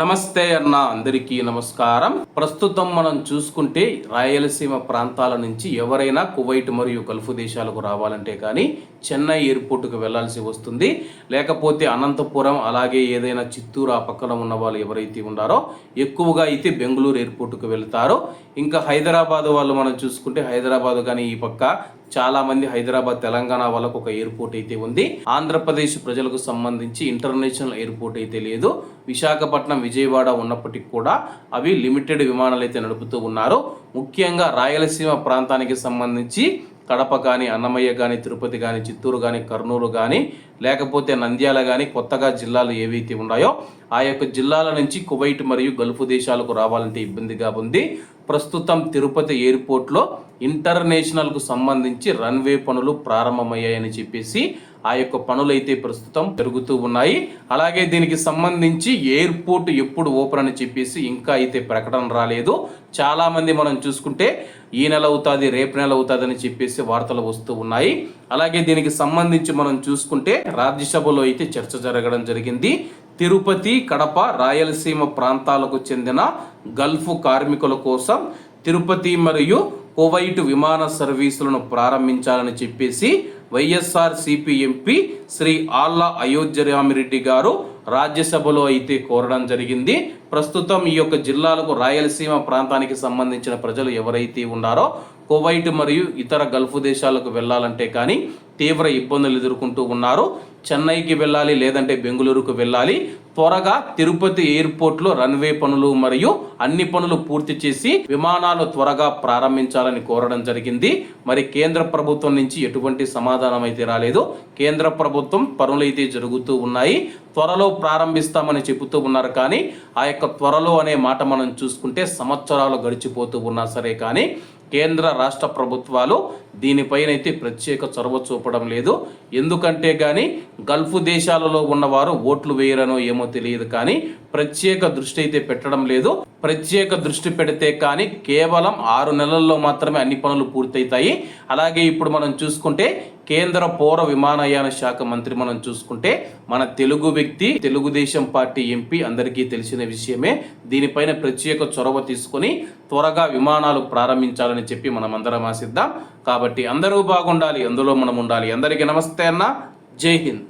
నమస్తే అన్న అందరికీ నమస్కారం. ప్రస్తుతం మనం చూసుకుంటే రాయలసీమ ప్రాంతాల నుంచి ఎవరైనా కువైట్ మరియు గల్ఫ్ దేశాలకు రావాలంటే కానీ చెన్నై ఎయిర్పోర్టుకు వెళ్ళాల్సి వస్తుంది. లేకపోతే అనంతపురం అలాగే ఏదైనా చిత్తూరు ఆ పక్కన ఉన్న వాళ్ళు ఎవరైతే ఉన్నారో ఎక్కువగా అయితే బెంగళూరు ఎయిర్పోర్టుకు వెళ్తారో. ఇంకా హైదరాబాద్ వాళ్ళు మనం చూసుకుంటే హైదరాబాద్ కానీ ఈ పక్క చాలా మంది హైదరాబాద్ తెలంగాణ వాళ్ళకు ఒక ఎయిర్పోర్ట్ అయితే ఉంది. ఆంధ్రప్రదేశ్ ప్రజలకు సంబంధించి ఇంటర్నేషనల్ ఎయిర్పోర్ట్ అయితే లేదు. విశాఖపట్నం విజయవాడ ఉన్నప్పటికీ కూడా అవి లిమిటెడ్ విమానాలు అయితే నడుపుతూ ఉన్నారు. ముఖ్యంగా రాయలసీమ ప్రాంతానికి సంబంధించి కడప కానీ అన్నమయ్య కానీ తిరుపతి కానీ చిత్తూరు కానీ కర్నూలు కానీ లేకపోతే నంద్యాల కానీ కొత్తగా జిల్లాలు ఏవైతే ఉన్నాయో ఆ యొక్క జిల్లాల నుంచి కువైట్ మరియు గల్ఫ్ దేశాలకు రావాలంటే ఇబ్బందిగా ఉంది. ప్రస్తుతం తిరుపతి ఎయిర్పోర్ట్లో ఇంటర్నేషనల్కు సంబంధించి రన్వే పనులు ప్రారంభమయ్యాయని చెప్పేసి ఆ యొక్క పనులైతే ప్రస్తుతం జరుగుతూ ఉన్నాయి. అలాగే దీనికి సంబంధించి ఎయిర్పోర్ట్ ఎప్పుడు ఓపెన్ అని చెప్పేసి ఇంకా అయితే ప్రకటన రాలేదు. చాలామంది మనం చూసుకుంటే ఈ నెల అవుతుంది రేపు నెల అవుతుంది అని చెప్పేసి వార్తలు వస్తూ ఉన్నాయి. అలాగే దీనికి సంబంధించి మనం చూసుకుంటే రాజ్యసభలో అయితే చర్చ జరగడం జరిగింది. తిరుపతి కడప రాయలసీమ ప్రాంతాలకు చెందిన గల్ఫ్ కార్మికుల కోసం తిరుపతి మరియు కువైట్ విమాన సర్వీసులను ప్రారంభించాలని చెప్పేసి వైఎస్ఆర్ సిపి ఎంపీ శ్రీ ఆల్లా అయోధ్యరామిరెడ్డి గారు రాజ్యసభలో అయితే కోరడం జరిగింది. ప్రస్తుతం ఈ యొక్క జిల్లాలకు రాయలసీమ ప్రాంతానికి సంబంధించిన ప్రజలు ఎవరైతే ఉన్నారో కువైట్ మరియు ఇతర గల్ఫ్ దేశాలకు వెళ్ళాలంటే కానీ తీవ్ర ఇబ్బందులు ఎదుర్కొంటూ ఉన్నారు. చెన్నైకి వెళ్ళాలి లేదంటే బెంగళూరుకు వెళ్ళాలి. త్వరగా తిరుపతి ఎయిర్పోర్ట్లో రన్వే పనులు మరియు అన్ని పనులు పూర్తి చేసి విమానాలు త్వరగా ప్రారంభించాలని కోరడం జరిగింది. మరి కేంద్ర ప్రభుత్వం నుంచి ఎటువంటి సమాధానం అయితే రాలేదు. కేంద్ర ప్రభుత్వం పనులైతే జరుగుతూ ఉన్నాయి. త్వరలో ప్రారంభిస్తామని చెబుతూ ఉన్నారు కానీ ఆ యొక్క త్వరలో అనే మాట మనం చూసుకుంటే సంవత్సరాలు గడిచిపోతూ ఉన్నా సరే కానీ కేంద్ర రాష్ట్ర ప్రభుత్వాలు దీనిపైనైతే ప్రత్యేక చొరవ చూపడం లేదు. ఎందుకంటే కానీ గల్ఫ్ దేశాలలో ఉన్నవారు ఓట్లు వేయరనో ఏమో తెలియదు కానీ ప్రత్యేక దృష్టి అయితే పెట్టడం లేదు. ప్రత్యేక దృష్టి పెడితే కానీ కేవలం ఆరు నెలల్లో మాత్రమే అన్ని పనులు పూర్తవుతాయి అలాగే ఇప్పుడు మనం చూసుకుంటే కేంద్ర పౌర విమానయాన శాఖ మంత్రి మనం చూసుకుంటే మన తెలుగు వ్యక్తి తెలుగుదేశం పార్టీ ఎంపీ అందరికీ తెలిసిన విషయమే. దీనిపైన ప్రత్యేక చొరవ తీసుకొని త్వరగా విమానాలు ప్రారంభించాలని చెప్పి మనం అందరం ఆశిద్దాం. కాబట్టి అందరూ బాగుండాలి అందులో మనం ఉండాలి. అందరికీ నమస్తే అన్న. జై హింద్.